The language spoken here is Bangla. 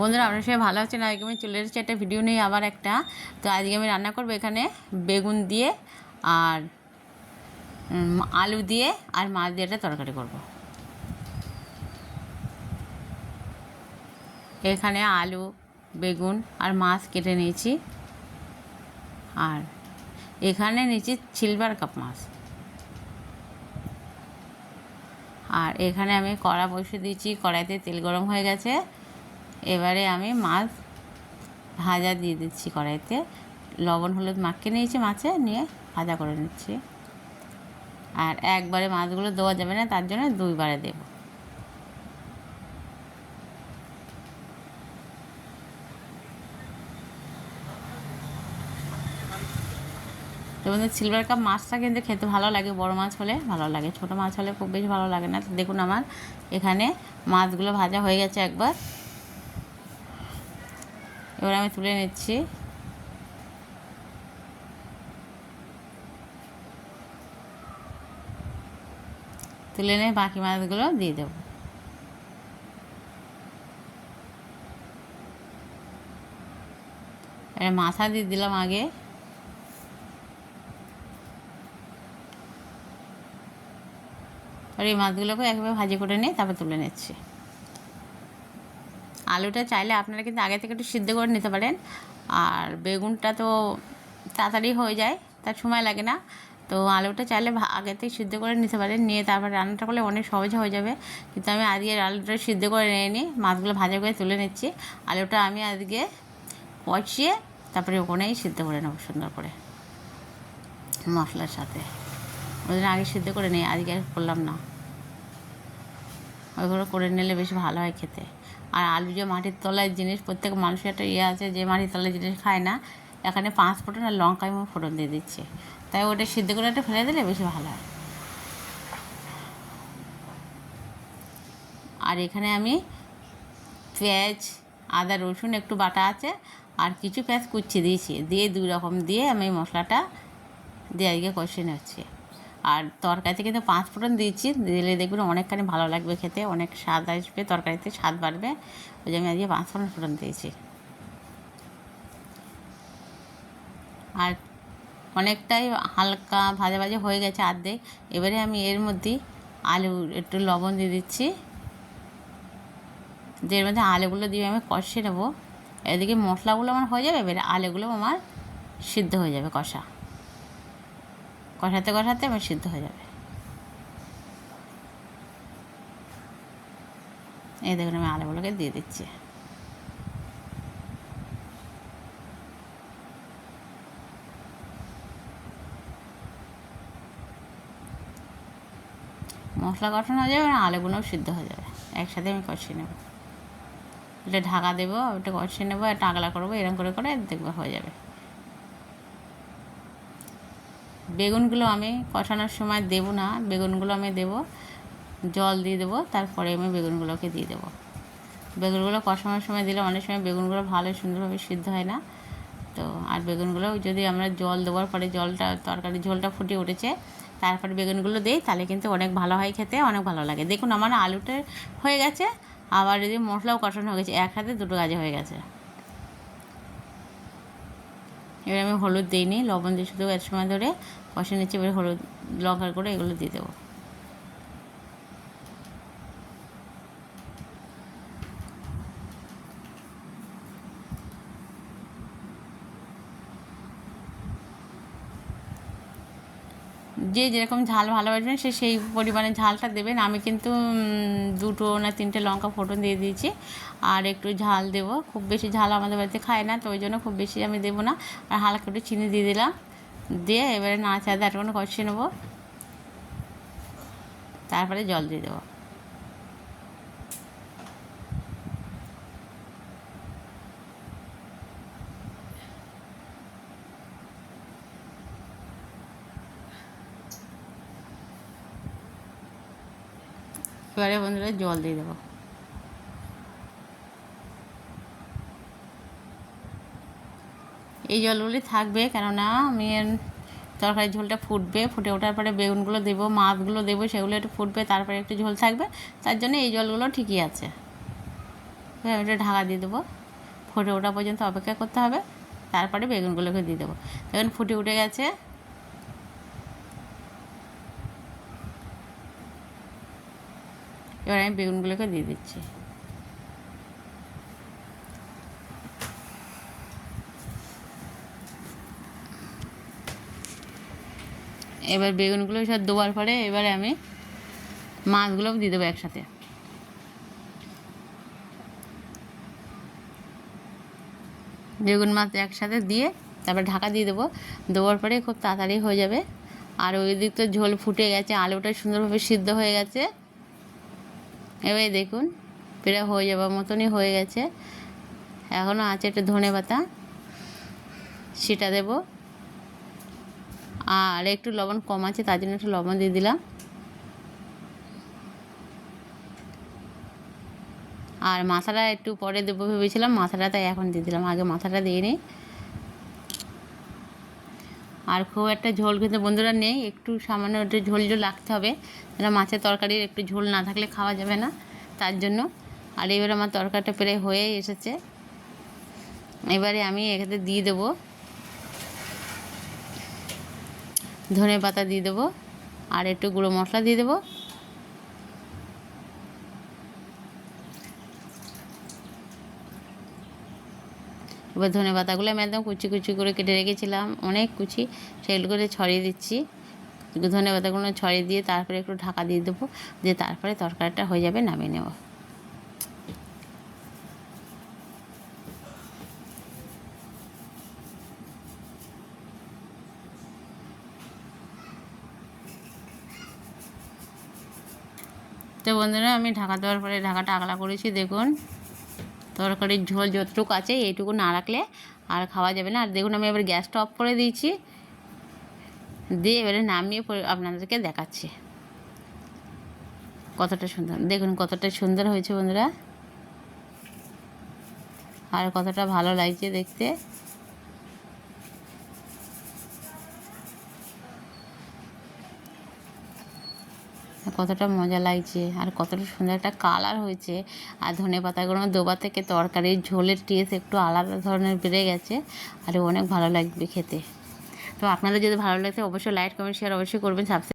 বন্ধুরা, আপনার সবাই ভালো আছেন? আজকে আমি চলে এসেছি একটা ভিডিও নিয়ে, আবার একটা। তো আজকে আমি রান্না করব এখানে বেগুন দিয়ে আর আলু দিয়ে আর মাছ দিয়ে একটা তরকারি করব। এখানে আলু, বেগুন আর মাছ কেটে নিয়েছি। আর এখানে নিয়েছি সিলভার কাপ মাছ। আর এখানে আমি কড়া বসে দিয়েছি, কড়াইতে তেল গরম হয়ে গেছে। এবারে আমি মাছ ভাজা দিয়ে দিচ্ছি কড়াইতে। লবণ, হলুদ মাখিয়ে নিয়েছি মাছে, নিয়ে ভাজা করে নিচ্ছি। আর একবারে মাছগুলো দেওয়া যাবে না, তার জন্য দুইবারে দেব। তোমাদের সিলভার কাপ মাছটা কিন্তু খেতে ভালো লাগে, বড় মাছ হলে ভালো লাগে, ছোট মাছ হলে খুব বেশি ভালো লাগে না। দেখুন আমার, এখানে মাছগুলো ভাজা হয়ে গেছে একবার। এবার আমি তুলে নিচ্ছি। তুলে নিয়ে বাকি মাছগুলো দিয়ে দেবো। এটা মাথা দিয়ে দিলাম আগে। এই মাছগুলোকে একবার ভাজি করে নিয়ে তারপর তুলে নিচ্ছি। আলুটা চাইলে আপনারা কিন্তু আগে থেকে একটু সিদ্ধ করে নিতে পারেন। আর বেগুনটা তো তাড়াতাড়ি হয়ে যায়, তার সময় লাগে না। তো আলুটা চাইলে আগে থেকে সিদ্ধ করে নিতে পারেন, নিয়ে তারপর রান্নাটা করলে অনেক সহজ হয়ে যাবে। কিন্তু আমি আজকে আলুটা সিদ্ধ করে নিয়ে নিই মাছগুলো ভাজা করে তুলে নিচ্ছি। আলুটা আমি আজকে পচিয়ে তারপরে ওখানেই সিদ্ধ করে নেব সুন্দর করে মশলার সাথে। জন্য আগে সিদ্ধ করে নিই, আজকে আর করলাম না। ওইগুলো করে নিলে বেশি ভালো হয় খেতে। আর আলু যে মাটির তলায় জিনিস, প্রত্যেক মানুষের একটা ইয়ে আছে যে মাটির তলায় জিনিস খায় না, এখানে পাঁচ ফোটন আর লঙ্কা এবং ফোটন দিয়ে দিচ্ছে। তাই ওটা সিদ্ধ করে একটা ফেলে দিলে বেশি ভালো হয়। আর এখানে আমি পেঁয়াজ, আদা, রসুন, একটু বাটা আছে, আর কিছু পেঁয়াজ কুচি দিয়েছি। দিয়ে দুই রকম দিয়ে আমি মশলাটা দিয়ে আজকে কষিয়ে নিচ্ছি। আর তরকারিতে কিন্তু পাঁচ ফোড়ন দিয়েছি। দিলে দেখবেন অনেকখানি ভালো লাগবে খেতে, অনেক স্বাদ আসবে, তরকারিতে স্বাদ বাড়বে। ওই জন্য আমি আজকে পাঁচ ফোড়ন ফোড়ন দিয়েছি। আর অনেকটাই হালকা ভাজা ভাজা হয়ে গেছে আর্ধেক। এবারে আমি এর মধ্যে আলু, একটু লবণ দিয়ে দিচ্ছি। যে এর মধ্যে আলুগুলো দিয়ে আমি কষিয়ে নেব। এদিকে মশলাগুলো আমার হয়ে যাবে, এবারে আলুগুলো আমার সিদ্ধ হয়ে যাবে কষা। কষাতে কষাতে আমার সিদ্ধ হয়ে যাবে। এই দেখুন আমি আলুগুলোকে দিয়ে দিচ্ছি। মশলা কষানো হয়ে যাবে আর আলুগুলোও সিদ্ধ হয়ে যাবে। একসাথে আমি কষিয়ে নেব। এটা ঢাকা দেবো ওটা কষিয়ে নেব আর টাকলা করব, এরকম করে করে দেখব হয়ে যাবে। বেগুনগুলো আমি কষানোর সময় দেব না, বেগুনগুলো আমি দেব, জল দিয়ে দেবো, তারপরে আমি বেগুনগুলোকে দিয়ে দেবো। বেগুনগুলো কষানোর সময় দিলে অনেক সময় বেগুনগুলো ভালো সুন্দরভাবে সিদ্ধ হয় না। তো আর বেগুনগুলো যদি আমরা জল দেওয়ার পরে জলটা, তরকারি ঝোলটা ফুটে উঠেছে, তারপরে বেগুনগুলো দিই, তাহলে কিন্তু অনেক ভালো হয় খেতে, অনেক ভালো লাগে। দেখুন আমার আলুটা হয়ে গেছে, আবার যদি মশলাও কষানো হয়ে গেছে, এক হাতে দুটো কাজে হয়ে গেছে। এবার আমি হলুদ দিইনি লবণ দিয়ে শুধু এক সময় ধরে কষে নিচ্ছি এবার হলুদ লঙ্কার করে এগুলো দিয়ে দেবো। যে যেরকম ঝাল ভালোবাসবেন, সে সেই পরিমাণে ঝালটা দেবেন। আমি কিন্তু দুটো না তিনটে লঙ্কা ফোটন দিয়ে দিয়েছি। আর একটু ঝাল দেব। খুব বেশি ঝাল আমাদের বাড়িতে খায় না, তো ওই জন্য খুব বেশি আমি দেবো না। আর হালকা একটু চিনি দিয়ে দিলাম। দিয়ে এবারে নাচা দিয়ে আটকানো কষিয়ে নেব। তারপরে জল দিয়ে দেবো। এবারে বন্ধুরা জল দিয়ে দেবো। এই জলগুলি থাকবে, কেননা আমি তরকারি ঝোলটা ফুটবে। ফুটে ওঠার পরে বেগুনগুলো দেবো, মাছগুলো দেবো, সেগুলো একটু ফুটবে, তারপরে একটু ঝোল থাকবে। তার জন্য এই জলগুলো ঠিকই আছে। আমি এটা ঢাকা দিয়ে দেবো। ফুটে ওঠা পর্যন্ত অপেক্ষা করতে হবে। তারপরে বেগুনগুলোকে দিয়ে দেবো। দেখুন, ফুটে উঠে গেছে। এবার আমি বেগুনগুলোকে দিয়ে দিচ্ছি। এবার বেগুনগুলো সব দেওয়ার পরে এবারে আমি মাছগুলো দিয়ে দেবো একসাথে। বেগুন মাছ একসাথে দিয়ে তারপর ঢাকা দিয়ে দেবো। দেওয়ার পরে খুব তাড়াতাড়ি হয়ে যাবে। আর ওই দিক তো ঝোল ফুটে গেছে, আলুটা সুন্দরভাবে সিদ্ধ হয়ে গেছে। এবারে দেখুন, প্রায় হয়ে যাবার মতনই হয়ে গেছে। এখনও আছে একটু ধনে পাতা সেটা দেবো। আর একটু লবণ কম আছে, তার জন্য একটু লবণ দিয়ে দিলাম। আর মাথাটা একটু পরে দেবো ভেবেছিলাম, মাথাটা তাই এখন দিয়ে দিলাম, আগে মাথাটা দিয়ে নিই। আর খুব একটা ঝোল কিন্তু বন্ধুরা নেই, একটু সামান্য একটু ঝোল ঝোল রাখতে হবে, যেন মাছের তরকারির একটু ঝোল না থাকলে খাওয়া যাবে না, তার জন্য। আর এবারে আমার তরকারিটা প্রায় হয়ে এসেছে। এবারে আমি এখানে দিয়ে দেবো। ধনে পাতা দিয়ে দেবো আর একটু গুঁড়ো মশলা দিয়ে দেবো। এবার ধনে পাতাগুলো আমি একদম কুচি কুচি করে কেটে রেখেছিলাম, অনেক কুচি, সেগুলো করে ছড়িয়ে দিচ্ছি। ধনে পাতাগুলো ছড়িয়ে দিয়ে তারপরে একটু ঢাকা দিয়ে দেবো, দিয়ে তারপরে তরকারিটা হয়ে যাবে নামিয়ে নেব। তো বন্ধুরা, আমি ঢাকা দেওয়ার পরে ঢাকাটা আগলা করেছি, দেখুন। তরকারির ঝোল যতটুকু আছে, এইটুকু না রাখলে আর খাওয়া যাবে না। আর দেখুন, আমি এবার গ্যাসটা অফ করে দিয়েছি। দিয়ে এবারে নামিয়ে আপনাদেরকে দেখাচ্ছি। কতটা সুন্দর, দেখুন কতটা সুন্দর হয়েছে বন্ধুরা। আর কতটা ভালো লাগছে দেখতে। কতটা মজা লাগছে, আর কতটা সুন্দর একটা কালার হয়েছে। আর ধনে পাতাগুলো দোবা থেকে তরকারির ঝোলের টেস্ট একটু আলাদা ধরনের বেড়ে গেছে, আর অনেক ভালো লাগবে খেতে। তো আপনাদের যদি ভালো লাগছে অবশ্যই লাইক কমেন্ট শেয়ার অবশ্যই করবেন সাবস্ক্রাইব